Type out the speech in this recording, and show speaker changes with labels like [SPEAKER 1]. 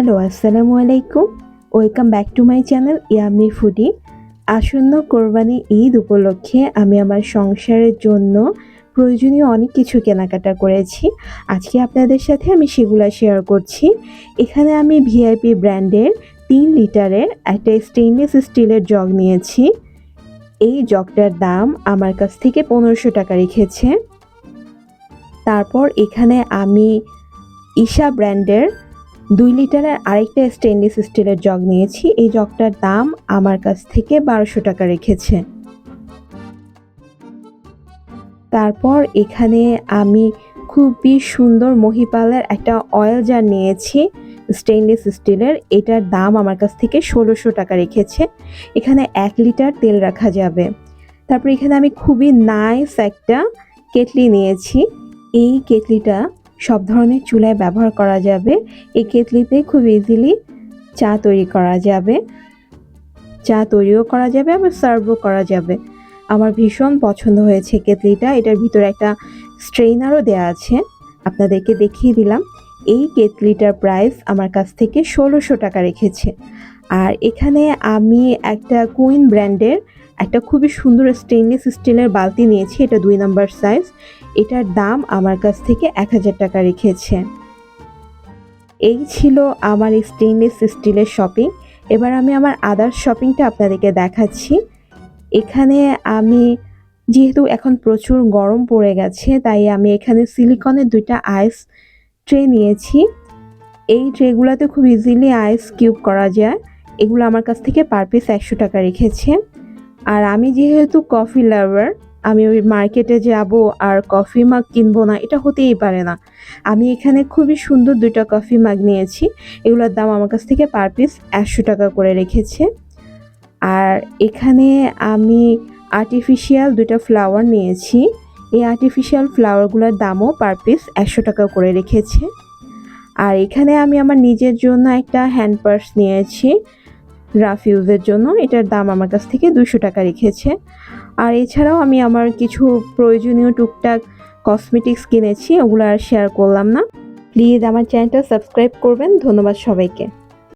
[SPEAKER 1] Hello, আসসালামু আলাইকুম। Welcome back to my channel yummy foodie. আসন্ন কোরবানি ঈদ উপলক্ষে আমি আমার সংসারের জন্য প্রয়োজনীয় অনেক কিছু কেনাকাটা করেছি। আজকে আপনাদের সাথে আমি সেগুলো শেয়ার করছি। এখানে আমি ভিআইপি ব্র্যান্ডের তিন লিটারের একটা স্টেইনলেস স্টিলের জগ নিয়েছি। এই জগটার দাম আমার কাছ থেকে পনেরোশো টাকা রেখেছে। তারপর এখানে আমি ঈশা ব্র্যান্ডের দুই লিটারের আরেকটা স্টেনলেস স্টিলের জগ নিয়েছি। এই জগটার দাম আমার কাছ থেকে বারোশো টাকা রেখেছে। তারপর এখানে আমি খুবই সুন্দর মহিপালের একটা অয়েল জার নিয়েছি স্টেনলেস স্টিলের এটার দাম আমার কাছ থেকে ষোলোশো টাকা রেখেছে। এখানে এক লিটার তেল রাখা যাবে। তারপর এখানে আমি খুবই নাইস একটা কেটলি নিয়েছি। এই কেটলিটা সব ধরনের চুলায় ব্যবহার করা যাবে। এই কেতলিতে খুব ইজিলি চা তৈরি করা যাবে। চা তৈরিও করা যাবে, আবার সার্ভও করা যাবে। আমার ভীষণ পছন্দ হয়েছে কেতলিটা এটার ভিতরে একটা স্ট্রেইনারও দেওয়া আছে। আপনাদেরকে দেখিয়ে দিলাম। এই কেতলিটার প্রাইস আমার কাছ থেকে ষোলোশো টাকা রেখেছে। আর এখানে আমি একটা কুইন ব্র্যান্ডের একটা খুবই সুন্দর স্টেনলেস স্টিলের বালতি নিয়েছি, এটা দুই নাম্বার সাইজ এটার দাম আমার কাছ থেকে এক হাজার টাকা রেখেছে। এই ছিল আমার স্টেনলেস স্টিলের শপিং এবার আমি আমার আদার্স শপিংটা আপনাদেরকে দেখাচ্ছি। এখানে আমি, যেহেতু এখন প্রচুর গরম পড়ে গেছে, তাই আমি এখানে সিলিকনের দুইটা আইস ট্রে নিয়েছি। এই ট্রেগুলোতে খুব ইজিলি আইস কিউব করা যায়। এগুলো আমার কাছ থেকে পার পিস একশো টাকা রেখেছে। আর আমি যেহেতু কফি লাভার আমি ওই মার্কেটে যাব আর কফি মাগ কিনবো না, এটা হতেই পারে না। আমি এখানে খুবই সুন্দর দুইটা কফি মাগ নিয়েছি, এগুলোর দাম আমার কাছ থেকে পার পিস একশো টাকা করে রেখেছে। আর এখানে আমি আর্টিফিশিয়াল দুইটা ফ্লাওয়ার নিয়েছি, এই আর্টিফিশিয়াল ফ্লাওয়ারগুলোর দামও পার পিস একশো টাকা করে রেখেছে। আর এখানে আমি আমার নিজের জন্য একটা হ্যান্ড পার্স নিয়েছি রাফ ইউজের জন্য, এটার দাম আমার কাছ থেকে দুশো টাকা রেখেছে। আর এছাড়াও আমি আমার কিছু প্রয়োজনীয় টুকটাক কসমেটিক্স কিনেছি, ওগুলো আর শেয়ার করলাম না। প্লিজ আমার চ্যানেলটা সাবস্ক্রাইব করবেন। ধন্যবাদ সবাইকে।